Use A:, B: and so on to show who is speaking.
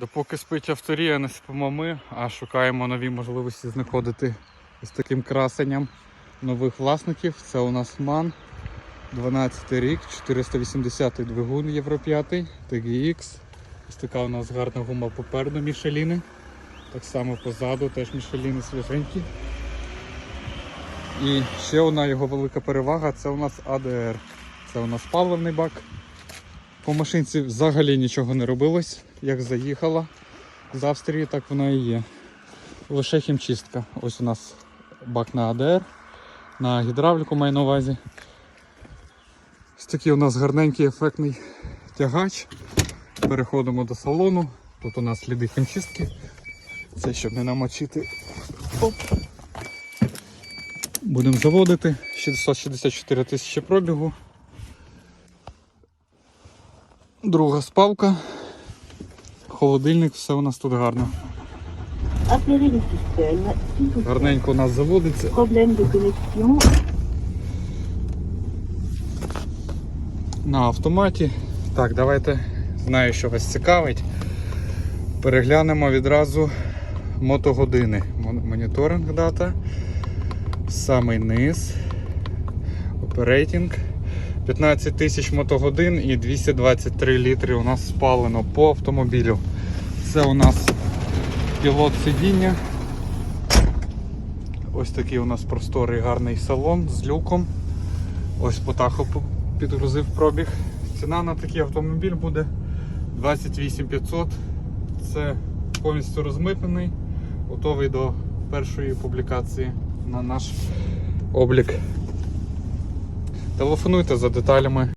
A: Допоки спить авторія, не спимо ми, а шукаємо нові можливості знаходити з таким красенням нових власників. Це у нас MAN, 12 рік, 480 двигун Євро 5, TGX. Ось така у нас гарна гума попереду Мішеліни. Так само позаду теж Мішеліни свіженькі. І ще одна його велика перевага це у нас ADR. Це у нас паливний бак. По машинці взагалі нічого не робилось. Як заїхала з Австрії, так вона і є. Лише хімчистка. Ось у нас бак на АДР, на гідравліку маю на увазі. Ось такий у нас гарненький ефектний тягач. Переходимо до салону. Тут у нас сліди хімчистки. Це щоб не намочити. Оп. Будемо заводити. 664 тисячі пробігу. Друга спавка. Холодильник, все у нас тут гарно. Гарненько у нас заводиться. на автоматі. Так, давайте знаю, що вас цікавить. Переглянемо відразу мотогодини. Моніторинг дата. Самий низ. Оперейтинг. 15 тисяч мотогодин і 223 літри у нас спалено по автомобілю. Це у нас пілот сидіння. Ось такий у нас просторий гарний салон з люком. Ось Потахо п- підгрузив пробіг. Ціна на такий автомобіль буде 28 500. Це повністю розмитнений, готовий до першої публікації на наш облік. Телефонуйте за деталями.